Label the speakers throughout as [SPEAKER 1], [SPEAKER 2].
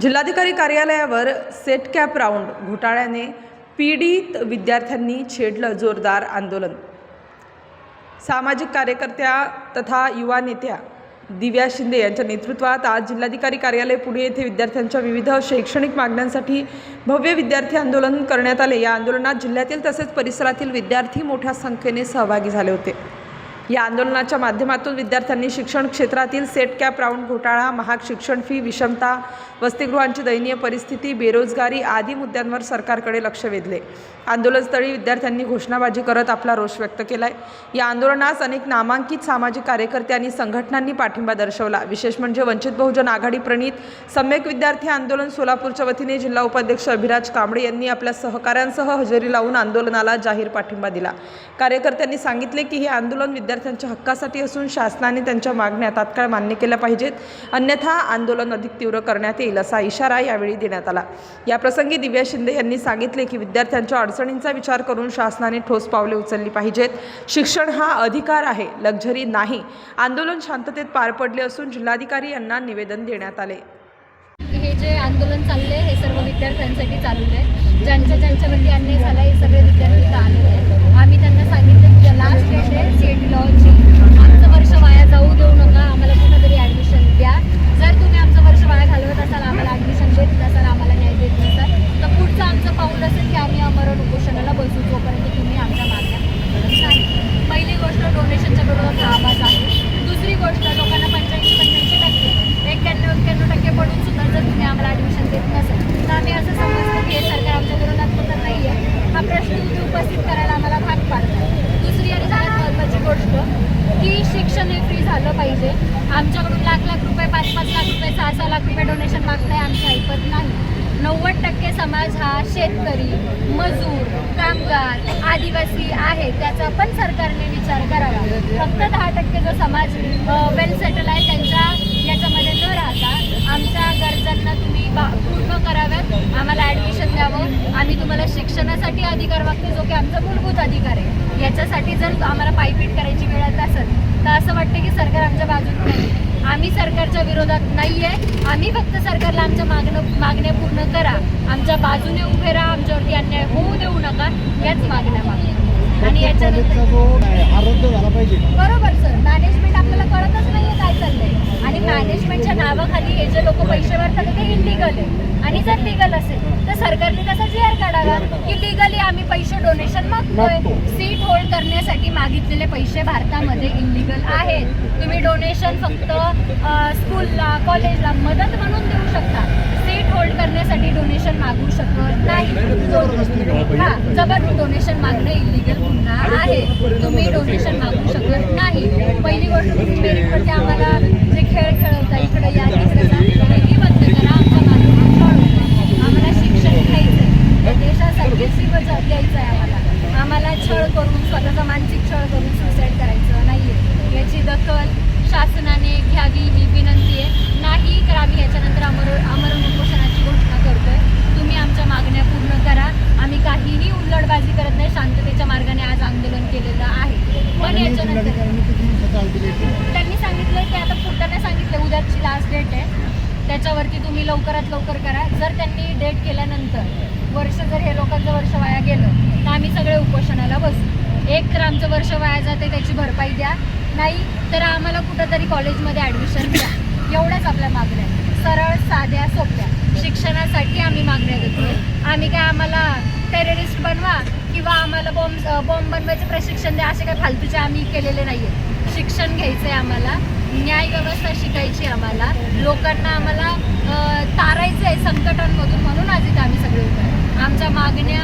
[SPEAKER 1] जिल्हाधिकारी कार्यालयावर set cap round घोटाळ्याने पीडित विद्यार्थ्यांनी छेडलं जोरदार आंदोलन. सामाजिक कार्यकर्त्या तथा युवा नेत्या दिव्या शिंदे यांच्या नेतृत्वात आज जिल्हाधिकारी कार्यालय पुणे येथे विद्यार्थ्यांच्या विविध शैक्षणिक मागण्यांसाठी भव्य विद्यार्थी आंदोलन करण्यात आले. या आंदोलनात जिल्ह्यातील तसेच परिसरातील विद्यार्थी मोठ्या संख्येने सहभागी झाले होते. या आंदोलनाच्या माध्यमातून विद्यार्थ्यांनी शिक्षण क्षेत्रातील सेट कॅप राऊंड घोटाळा महाग शिक्षण फी विषमता वसतिगृहांची दयनीय परिस्थिती बेरोजगारी आदी मुद्द्यांवर सरकारकडे लक्ष वेधले. आंदोलनस्थळी विद्यार्थ्यांनी घोषणाबाजी करत आपला रोष व्यक्त केलाय. या आंदोलनास अनेक नामांकित सामाजिक कार्यकर्ते आणि संघटनांनी पाठिंबा दर्शवला. विशेष म्हणजे वंचित बहुजन आघाडी प्रणित सम्यक विद्यार्थी आंदोलन सोलापूरच्या वतीने जिल्हा उपाध्यक्ष अभिराज कांबळे यांनी आपल्या सहकाऱ्यांसह हजेरी लावून आंदोलनाला जाहीर पाठिंबा दिला. कार्यकर्त्यांनी सांगितले की हे आंदोलन विद्यार्थ्यांच्या हक्कासाठी असून शासनाने त्यांच्या मागण्या तात्काळ मान्य केल्या पाहिजेत. अन्यथा आंदोलन अधिक तीव्र करण्यात येईल असा इशारा यावेळी देण्यात आला. याप्रसंगी दिव्या शिंदे यांनी सांगितले की विद्यार्थ्यांच्या अडचणींचा विचार करून शासनाने ठोस पावले उचलली पाहिजेत. शिक्षण हा अधिकार आहे लक्झरी नाही. आंदोलन शांततेत पार पडले असून जिल्हाधिकारी यांना निवेदन देण्यात आले.
[SPEAKER 2] हे जे आंदोलन चालले हे सर्व विद्यार्थ्यांसाठी चालू आहे. ज्यांच्या ज्यांच्यावरती अन्याय झाला हे सगळे विद्यार्थी इथं आलेले आहेत. आम्ही त्यांना सांगितलं लास्ट डेट आहे सी एटी लॉची आमचं वर्ष वाया जाऊ देऊ नका आम्हाला कुठंतरी ॲडमिशन द्या. जर तुम्ही आमचं वर्ष वाया घालवत असाल आम्हाला ॲडमिशन देत नसाल आम्हाला न्याय देत नसाल तर पुढचं आमचं पाऊल असेल की आम्ही अमरण उपोषणाला बसू जोपर्यंत तुम्ही आमच्या मागण्या मानत नाही पहिली गोष्ट डोनेशनच्या विरोधात हा आवाज आहे दुसरी गोष्ट लोकांना पंच्याऐंशी पंच्याऐंशी टक्के एक्क्याण्णव एक्क्याण्णव टक्के पडून सुद्धा जर तुम्ही आम्हाला ॲडमिशन देत नसेल तर आम्ही असं समजतो की हे सरकार आमच्या विरोधात होत नाही आहे हा प्रश्न तुम्ही उपस्थित करायला आम्हाला भाग पाडतात दुसरी आणि सगळ्यात महत्त्वाची गोष्ट की शिक्षण हे फ्री झालं पाहिजे. आमच्याकडून लाख लाख रुपये पाच पाच लाख रुपये सहा सहा लाख रुपये डोनेशन मागताय आमच्या ऐकत नाही. नव्वद टक्के समाज हा शेतकरी मजूर कामगार आदिवासी आहे. त्याचा पण सरकारने विचार करावा. फक्त दहा टक्के जो समाज वेल सेटल आहे त्यांच्या याच्यामध्ये न राहता आमच्या गरजांना तुम्ही बा पूर्ण कराव्यात. आम्ही तुम्हाला शिक्षणासाठी अधिकार मागतो जो की आमचा मूलभूत अधिकार आहे. याच्यासाठी जर आम्हाला पायपीट करायची वेळ येत असेल तर असं वाटतं की सरकार आमच्या बाजूने नाही. आम्ही सरकारच्या विरोधात नाही आहे आम्ही फक्त सरकारला आमच्या मागणं मागण्या पूर्ण करा. आमच्या बाजूने उभे राहा आमच्यावरती अन्याय होऊ देऊ नका याच मागण्या मागण्या आणि याच्यानंतर
[SPEAKER 3] हा
[SPEAKER 2] बरोबर सर. मॅनेजमेंट आपल्याला कळतच नाहीये काय चाललंय. आणि मॅनेजमेंटच्या नावाखाली हे जे लोक पैसे भरतात ते इलिगल आहे. आणि जर लिगल असेल तर कसा जी आर काढावा की लिगली आम्ही पैसे डोनेशन मागतोय.
[SPEAKER 3] मागतो.
[SPEAKER 2] सीट होल्ड करण्यासाठी मागितलेले पैसे भारतामध्ये इलिगल आहेत. तुम्ही डोनेशन फक्त स्कूलला कॉलेजला मदत म्हणून देऊ शकता. सीट होल्ड करण्यासाठी डोनेशन मागू शकत नाही. हा जबर डोनेशन मागणं इलिगल गुन्हा आहे. तुम्ही डोनेशन मागू शकत नाही. पहिली गोष्ट तुम्ही मेरिटवरती आम्हाला जे खेळ खेळवता इकडे या तिकडे जा पहिली बंद करा आमच्या मागणी आम्हाला शिक्षण घ्यायचं आहे देशासाठी जीव द्यायचं आहे आम्हाला आम्हाला छळ करून स्वतःचा मानसिक छळ करून सुसाईड करायचं नाही आहे याची दखल शासनाने घ्यावी ही विनंती आहे. नाही तर आम्ही याच्यानंतर अमर अमरण उपोषणाची घोषणा करतोय. तुम्ही आमच्या मागण्या पूर्ण करा. आम्ही काहीही उल्लडबाजी करत नाही. शांततेच्या मार्गाने आज आंदोलन केलेलं आहे. पण याच्यानंतर त्यांनी सांगितलं की आता त्यांना सांगितलं उद्याची लास्ट डेट आहे. त्याच्यावरती तुम्ही लवकरात लवकर करा. जर त्यांनी डेट केल्यानंतर वर्ष जर हे लोकांचं वर्ष वाया गेलं तर आम्ही सगळे उपोषणाला बसू. एक तर आमचं वर्ष वाया जाते त्याची भरपाई द्या. नाही तर आम्हाला कुठंतरी कॉलेजमध्ये ॲडमिशन द्या. एवढ्याच आपल्या मागण्या सरळ साध्या सोप्या. शिक्षणासाठी आम्ही मागण्या देतो आम्ही काय आम्हाला टेररिस्ट बनवा किंवा आम्हाला बॉम्ब बॉम्ब बनवायचं प्रशिक्षण द्या असे काही फालतूचे आम्ही केलेले नाही आहेत शिक्षण घ्यायचं आहे आम्हाला. न्याय व्यवस्था शिकायची आम्हाला. लोकांना आम्हाला तारायचं आहे संकटांमधून म्हणून आज इथे आम्ही सगळे उभे आमच्या मागण्या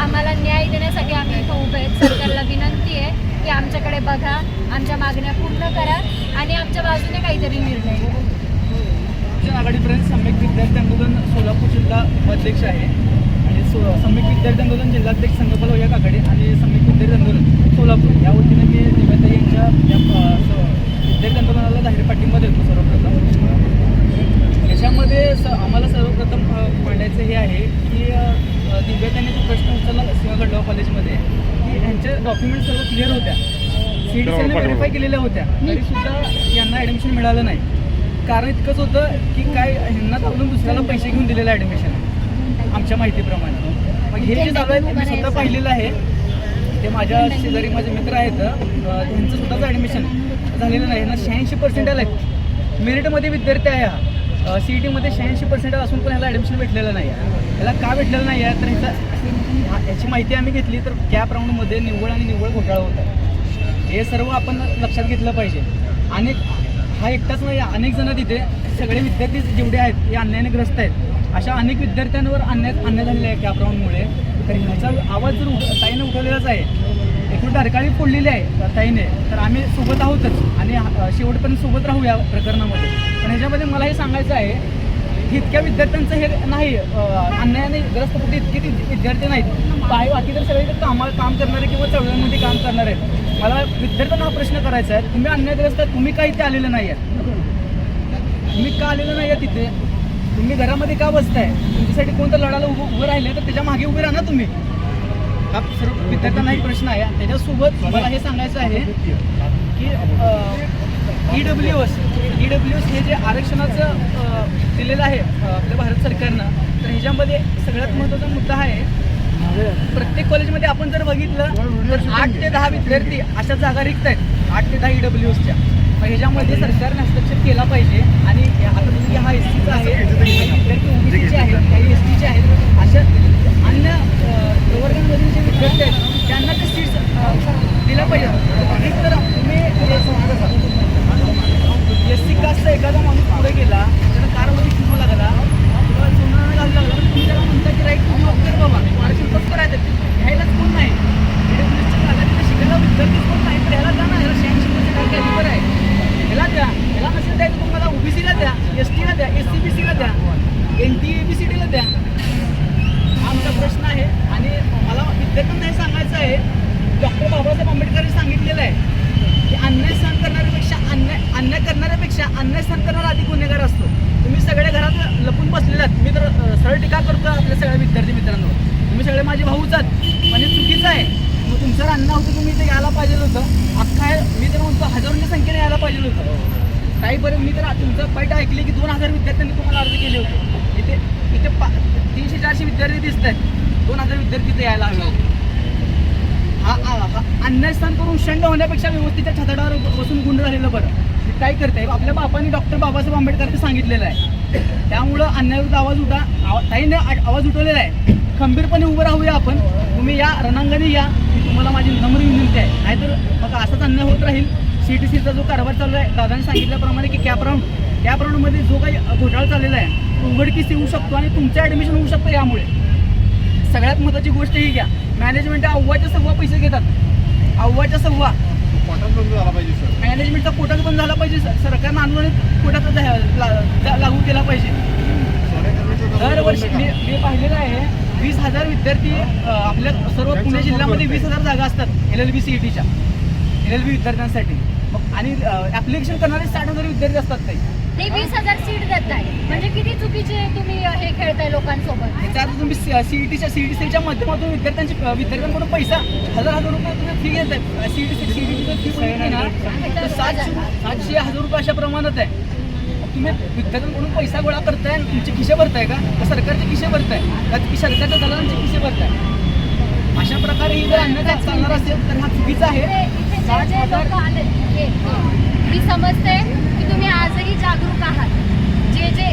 [SPEAKER 2] आम्हाला न्याय देण्यासाठी आम्ही इथं उभे आहेत. सरकारला विनंती आहे की आमच्याकडे बघा आमच्या मागण्या पूर्ण करा आणि आमच्या बाजूने काहीतरी निर्णय घ्या.
[SPEAKER 3] आघाडीपर्यंत सम्यक विद्यार्थी आंदोलन सोलापूर जिल्हा उपाध्यक्ष आहे आणि सो सम्यक विद्यार्थी आंदोलन जिल्हाध्यक्ष संगोपाल वैया काकडे आणि सम्यक विद्यार्थी आंदोलन सोलापूर. या वतीने मी दिव्याताई यांच्या या विद्यार्थी आंदोलनाला जाहीर पाठिंबा देतो सर्वप्रथम. याच्यामध्ये स आम्हाला सर्वप्रथम अ, मांडायचं हे आहे की दिव्याताईने जो प्रश्न उचलला सिंहगड लॉ कॉलेजमध्ये की ह्यांचे डॉक्युमेंट सर्व क्लिअर होत्या. सी डी सीने व्हेरीफाय केलेल्या होत्या. तरी सुद्धा यांना ॲडमिशन मिळालं नाही. कारण इतकंच होतं की काय ह्यांना दाबून दुसऱ्याला पैसे घेऊन दिलेलं ॲडमिशन आमच्या माहितीप्रमाणे. मग हे जे चालू आहे ते मी स्वतः पाहिलेलं आहे ते माझ्या शेजारी माझे मित्र आहेत त्यांचं स्वतःच ॲडमिशन झालेलं नाही. यांना शहाऐंशी पर्सेंटेज आहेत मेरिटमध्ये विद्यार्थी आहे हा. सी ई टीमध्ये शहाऐंशी पर्सेंट असून पण ह्याला ॲडमिशन भेटलेलं नाही आहे. ह्याला का भेटलेलं नाही आहे? तर ह्याचा याची माहिती आम्ही घेतली तर कॅप राऊंडमध्ये निव्वळ आणि निव्वळ घोटाळा होता हे सर्व आपण लक्षात घेतलं पाहिजे. अनेक हा एकटाच नाही अनेक जण तिथे सगळे विद्यार्थी जेवढे आहेत हे अन्यायाने ग्रस्त आहेत. अशा अनेक विद्यार्थ्यांवर अन्याय अन्याय झालेला आहे कॅप राऊंडमुळे तर ह्याचा आवाज जर उठ ताईने उठवलेलाच आहे एकूण तारकाळी फोडलेली आहे ताईने. तर आम्ही सोबत आहोतच. आणि शेवटपर्यंत सोबत राहू या प्रकरणामध्ये. पण ह्याच्यामध्ये मला हे सांगायचं आहे की इतक्या विद्यार्थ्यांचं हे नाही अन्यायाने ग्रस्त फक्त इतके विद्यार्थी नाहीत. पाय बाकी तर सगळे कामा काम करणारे किंवा चळवळीमध्ये काम करणारे आहेत. मला विद्यार्थ्यांना हा प्रश्न करायचा आहे तुम्ही अन्यायग्रस्त तुम्ही का इथे आलेलं नाही आहेत? तुम्ही का आलेलं नाही आहे तिथे तुम्ही घरामध्ये का बसताय? तुमच्यासाठी कोणतं लढायला उभं उभं राहिले तर त्याच्यामागे उभे राहा ना तुम्ही. सर्व विद्यार्थ्यांना एक प्रश्न आहे. त्याच्यासोबत मला हे सांगायचं आहे की E W S E W S हे जे आरक्षणाचं दिलेलं आहे आपल्या भारत सरकारनं तर ह्याच्यामध्ये सगळ्यात महत्त्वाचा मुद्दा आहे. प्रत्येक कॉलेजमध्ये आपण जर बघितलं तर आठ ते दहा विद्यार्थी अशा जागा रिक्त आहेत. आठ ते दहा ई डब्ल्यू एसच्या मग ह्याच्यामध्ये सरकारने हस्तक्षेप केला पाहिजे आणि आता जसं की हा एस टीचा आहे काही विद्यार्थी ओबीसीचे आहेत काही एस टीचे आहेत अशा अन्य प्रवर्गांमधील जे विद्यार्थी आहेत त्यांना ते सीट्स दिल्या पाहिजे एक तर तुम्ही एस सी कास्टचा एखादा माणूस पुढे गेला त्याला कारमध्ये फिरू लागला किंवा सोनं घालू लागला तर तुम्ही त्याला म्हणता की राईट तुम्ही ओके बाबा आरक्षण कसं करायचं घ्यायलाच कोण नाही EWS च्या काळात तिथे शिकायला विद्यार्थीच कोण नाही तर ह्याला द्या ना ह्याला शहाऐंशी पर्सेंट आहे कॅलिबर आहे ह्याला द्या ह्याला नसेल द्यायचं तुम्हाला ओबीसीला द्या एस टीला द्या एस सी बी सीला द्या N T A B C टीला द्या हा आमचा प्रश्न आहे आणि मला विद्यार्थ्यांना हे सांगायचं आहे डॉक्टर बाबासाहेब आंबेडकरांनी सांगितलेलं आहे की अन्याय सहन करणाऱ्यापेक्षा अन्याय अन्याय करणाऱ्यापेक्षा अन्याय सहन करणारा अधिक गुन्हेगार असतो तुम्ही सगळे घरात लपून बसलेले आहात मी तर अ, सरळ टीका करतो आपल्या सगळ्या विद्यार्थी मित्रांवर तुम्ही सगळे माझे भाऊच आहात म्हणजे चुकीचं आहे. मग तुमचं अन्न होतं तुम्ही इथे यायला पाहिजे होतं. अख्खा मी तर म्हणतो हजारोंच्या संख्येने यायला पाहिजे होतं. काही बरं मी तर तुमचं पैट ऐकले की दोन हजार विद्यार्थ्यांनी तुम्हाला अर्ज केले होते. इथे इथे पा तीनशे चारशे विद्यार्थी दिसत आहेत दोन हजार विद्यार्थी इथे यायला हवे होते. हा अन्नस्थान अन्याय करून शंड होण्यापेक्षा व्यवस्थित त्या बसून गुंड झालेलं बरं. काय करते आपल्या बापाने डॉक्टर बाबासाहेब आंबेडकरचं सांगितलेलं आहे. त्यामुळं अन्यायाविरुद्ध आवाज उठा आवा- ताईने आ- आवाज उठवलेला आहे. खंबीरपणे उभं राहूया आपण. तुम्ही या रणांगणी या. तुम्हाला माझी नम्र विनंती आहे. नाहीतर बघा असाच अन्याय होत राहील. सी टी सीचा जो कारभार चालू आहे दादाने सांगितल्याप्रमाणे की कॅप राऊंड कॅप राऊंडमध्ये जो काही घोटाळा चाललेला आहे तो उघडकीस येऊ शकतो आणि तुमचं ॲडमिशन होऊ शकतं यामुळे. सगळ्यात महत्त्वाची गोष्ट ही घ्या. मॅनेजमेंट अव्वाच्या सव्वा पैसे घेतात. अव्वाच्या सव्वा.
[SPEAKER 4] सर.
[SPEAKER 3] मॅनेजमेंटचा कोटाच बंद झाला पाहिजे स- सरकारनं अनुदानित कोटाचा लागू केला पाहिजे. दरवर्षी मी. मी पाहिलेलं आहे वीस हजार विद्यार्थी आपल्या सर्व पुणे जिल्ह्यामध्ये वीस हजार जागा असतात L L B C E टीच्या एल एल बी विद्यार्थ्यांसाठी. मग आणि ॲप्लिकेशन करणारे साठ हजार विद्यार्थी असतात काही
[SPEAKER 2] ते वीस हजार सीट देत आहे म्हणजे किती चुकीचे तुम्ही हे खेळताय लोकांसोबत?
[SPEAKER 3] त्याच्या आता तुम्ही सीईटीच्या सीईटीसीच्या माध्यमातून विद्यार्थ्यांची विद्यार्थ्यांकडून पैसा हजार हजार रुपये तुम्ही फी घेताय. सीईटी सीईटीची फी सातशे सातशे हजार रुपये अशा प्रमाणात आहे. तुम्ही विद्यार्थ्यांकडून पैसा गोळा करताय आणि तुमचे खिशे भरताय का? सरकारचे खिशे भरताय? का सरकारच्या दलालांचे खिशे भरताय? अशा प्रकारे ही जर अन्याय चालणार असेल तर हा चुकीचा आहे.
[SPEAKER 2] मी समजते की तुम्ही आजही जागरूक आहात. जे जे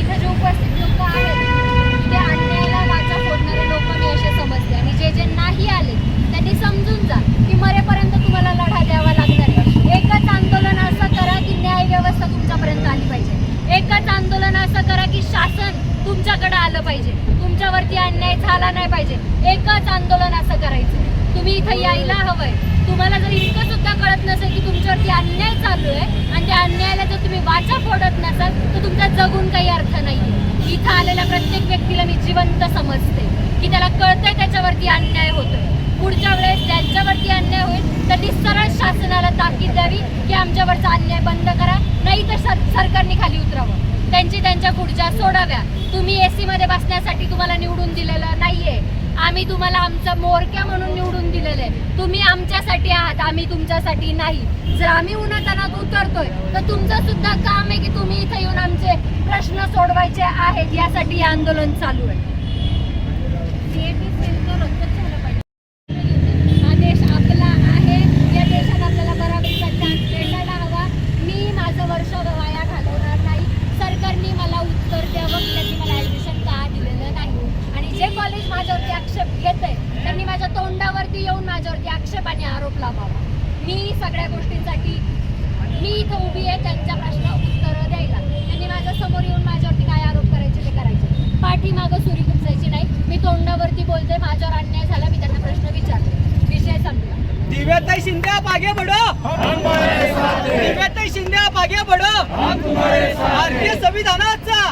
[SPEAKER 2] इथे जे उपस्थित लोक आहेत ते अन्यायाला वाचा फोडणारे लोक मी असे समजते. आणि जे जे नाही आले त्यांनी समजून जा की मरेपर्यंत तुम्हाला लढा द्यावा लागणार आहे एकच आंदोलन असं करा की न्याय व्यवस्था तुमच्यापर्यंत आली पाहिजे एकच आंदोलन असं करा की शासन तुमच्याकडे आलं पाहिजे तुमच्यावरती अन्याय झाला नाही पाहिजे. एकच आंदोलन असं करायचं. तुम्ही इथं यायला हवंय. तुम्हाला जर इतकं सुद्धा कळत नसेल की तुमच्यावरती अन्याय चालू आहे आणि त्या अन्यायाला जर तुम्ही वाचा फोडत नसाल तर तुमचा जगून काही अर्थ नाही इथं आलेल्या प्रत्येक व्यक्तीला मी जिवंत समजते की त्याला कळतंय त्याच्यावरती अन्याय होतोय. पुढच्या वेळेस ज्यांच्यावरती अन्याय होईल त्यांनी सरळ शासनाला ताकीद द्यावी की आमच्यावरचा अन्याय बंद करा. नाही तर सरकारने खाली उतरावं. त्यांची त्यांच्या खुर्च्या सोडाव्या. तुम्ही एसी मध्ये बसण्यासाठी तुम्हाला निवडून दिलेलं नाहीये. आम्ही तुम्हाला आमचं मोरक्या म्हणून निवडून दिलेलं आहे तुम्ही आमच्यासाठी आहात आम्ही तुमच्यासाठी नाही. जर आम्ही उन्हातानात उतरतोय तर तुमचं सुद्धा काम आहे की तुम्ही इथे येऊन आमचे प्रश्न सोडवायचे आहेत. यासाठी हे आंदोलन चालू आहे हा देश आपला आहे या देशात आपल्याला बराबरीचा चान्स भेटायला हवा मी माझं वर्ष वाया घालवणार नाही सरकारने मला उत्तर द्यावं की त्यांनी मला ॲडमिशन का दिलेलं नाही आणि जे कॉलेज माझ्यावरती आक्षेप घेत आहे त्यांनी माझ्या तोंडावरती येऊन माझ्यावरती आक्षेप आणि आरोप लावावा. मी सगळ्या गोष्टींसाठी मी इथं उभी आहे त्यांच्या प्रश्न उत्तरं द्यायला. त्यांनी माझ्यासमोर येऊन माझ्यावरती काय आरोप करायचे ते करायचे. पाठीमागं सुरी खुपसायची नाही. मी तोंडावरती बोलते माझ्यावर अन्याय झाला मी त्यांना प्रश्न विचारते विषय संपला.
[SPEAKER 3] दिव्याताई शिंदे आप आगे बढ़ो दिव्याताई शिंदे आप आगे बढ़ो भारतीय संविधानाचा.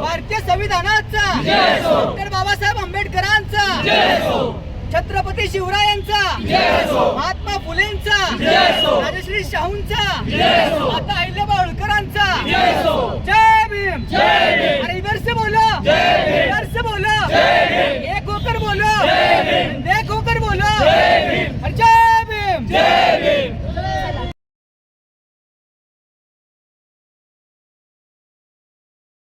[SPEAKER 3] भारतीय संविधानाचा. डॉक्टर बाबासाहेब छत्रपती शिवरायांचा. महात्मा फुलेंचा. राजश्री शाहूंचा. माता अहिल्याबा होळकरांचा जय भीम. अरे इधर से बोलो इधर से बोलो. एक होकर बोलो. एक होकर बोलो. अरे जय भीम.